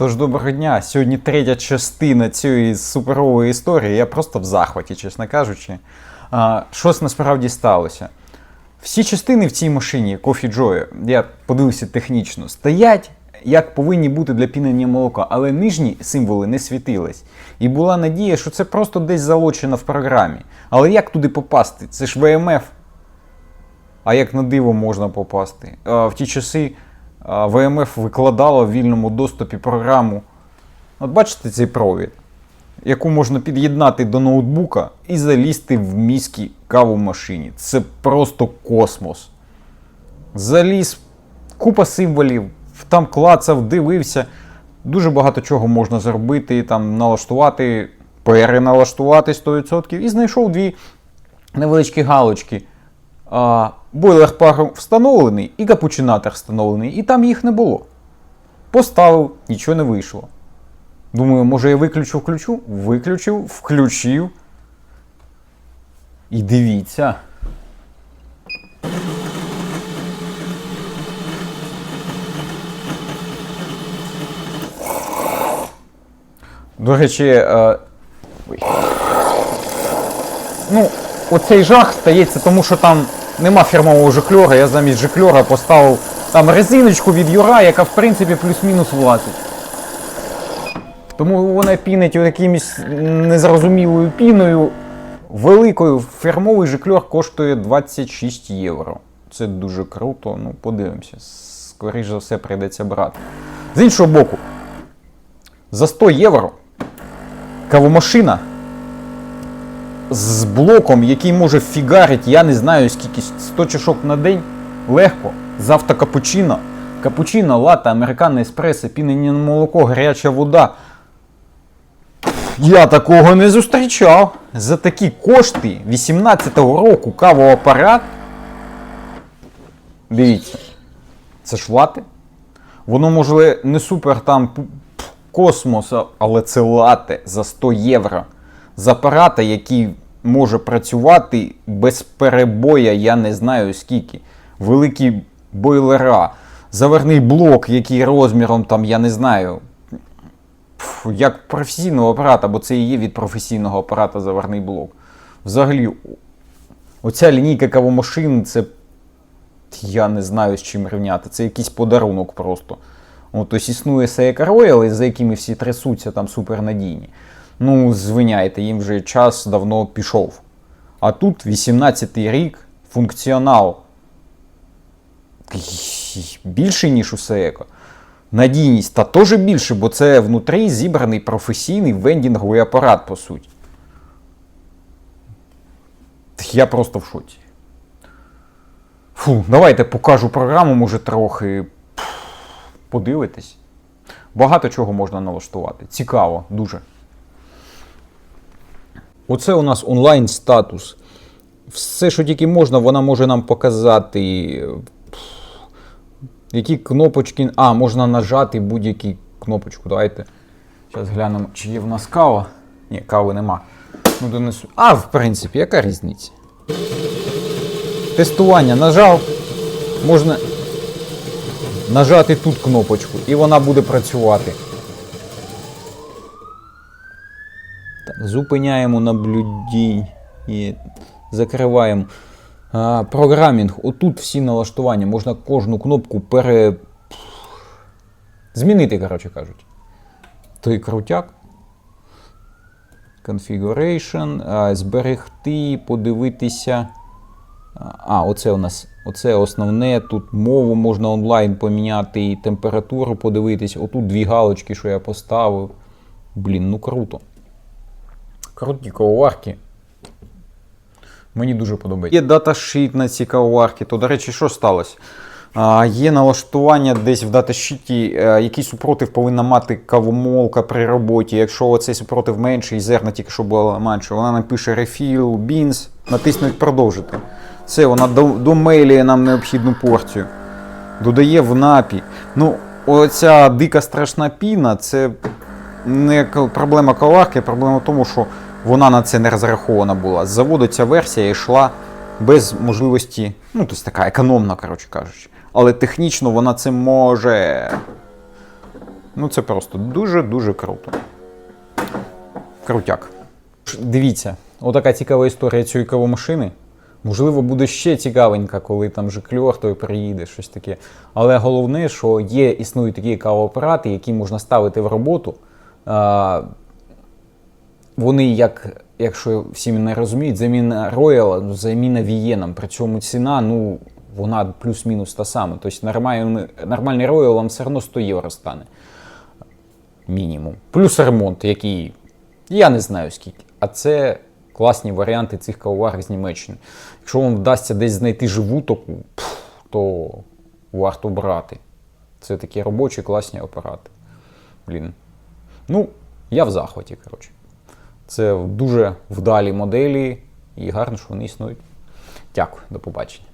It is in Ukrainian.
Тож доброго дня. Сьогодні третя частина цієї суперової історії. Я просто в захваті, чесно кажучи. А, щось насправді сталося. Всі частини в цій машині Coffee Joy, я подивився технічно, стоять, як повинні бути для пінення молока, але нижні символи не світились. І була надія, що це просто десь залочено в програмі. Але як туди попасти? Це ж ВМФ. А як на диво можна попасти? А, в ті часи ВМФ викладала в вільному доступі програму. От бачите цей провід, яку можна під'єднати до ноутбука і залізти в міській кавомашині. Це просто космос. Заліз, купа символів, там клацав, дивився. Дуже багато чого можна зробити, там налаштувати, переналаштувати 100% і знайшов дві невеличкі галочки. Бойлер пару встановлений і капучинатор встановлений, і там їх не було. Поставив, нічого не вийшло. Думаю, може я виключу, включу? Виключив, включив. І дивіться. До речі, е, ой. ну, оцей жах стається, тому що там нема фірмового жикльора. Я замість жикльора поставив там резиночку від Юра, яка в принципі плюс-мінус влазить. Тому вона пінить якимось незрозумілою піною. Великою фірмовий жикльор коштує 26 євро. Це дуже круто. Ну, подивимося. Скоріше за все, прийдеться брати. З іншого боку, за 100 євро кавомашина з блоком, який може фігарити, я не знаю скільки 100 чашок на день, легко, з автокапучино, капучино, лата, американо, еспресо, на молоко, гаряча вода. Я такого не зустрічав. За такі кошти 18-го року кавоапарат. Дивіться, це ж лати. Воно може не супер там космос, але це лате за 100 євро. З апарата, який може працювати без перебоя, я не знаю скільки. Великі бойлера, заверний блок, який розміром там, я не знаю. Як професійного апарата, бо це і є від професійного апарата заверний блок. Взагалі, оця лінійка кавомашин, це я не знаю з чим рівняти. Це якийсь подарунок просто. От, тобто існує Seika Royal, за якими всі трясуться там супернадійні. Ну, звиняйте, їм вже час давно пішов. А тут 18-й рік, функціонал більший, ніж у Seiko. Надійність та теж більше, бо це внутрі зібраний професійний вендінговий апарат, по суті. Я просто в шоці. Фу, давайте покажу програму, може трохи подивитись. Багато чого можна налаштувати. Цікаво, дуже. Оце у нас онлайн статус. Все, що тільки можна, вона може нам показати. Які кнопочки. А, можна нажати будь-які кнопочку. Давайте. Зараз глянемо, чи є в нас кава. Ні, кави нема. Ну, донесу. А, в принципі, яка різниця? Тестування нажав. Можна нажати тут кнопочку, і вона буде працювати. Зупиняємо наблюдіння. І закриваємо. А, програмінг. Отут всі налаштування. Можна кожну кнопку пере. Змінити, коротше кажуть. Той крутяк. Configuration, а, зберегти, подивитися. А, оце у нас оце основне. Тут мову можна онлайн поміняти, і температуру подивитись. Отут дві галочки, що я поставив. Блін, ну круто. Круті коварки. Мені дуже подобається. Є даташіт на ці кавоварки, то, до речі, що сталося? А, є налаштування десь в даташіті, е, який супротив повинна мати кавомолка при роботі. Якщо оцей супротив менший, і зерна тільки що було менше, вона напише refill, beans, натиснуть продовжити. Все, вона домейлює нам необхідну порцію. Додає в напій. Ну, оця дика страшна піна, це не проблема каварки, а проблема в тому, що вона на це не розрахована була. З заводу ця версія йшла без можливості, ну, тобто така економна, коротше кажучи. Але технічно вона це може. Ну це просто дуже-дуже круто. Крутяк. Дивіться, отака цікава історія цієї кавомашини. Можливо, буде ще цікавенька, коли там же кльор той приїде, щось таке. Але головне, що є, існують такі кавоапарати, які можна ставити в роботу. Вони, як, якщо всі мене розуміють, заміна Royal, ну, заміна Вієном. При цьому ціна, ну, вона плюс-мінус та сама. Тобто нормальний, нормальний Royal вам все одно 100 євро стане. Мінімум. Плюс ремонт, який я не знаю скільки. А це класні варіанти цих кавоварок з Німеччини. Якщо вам вдасться десь знайти живу таку, то варто брати. Це такі робочі класні апарати. Блін. Ну, я в захваті, коротше. Це дуже вдалі моделі і гарно, що вони існують. Дякую, до побачення.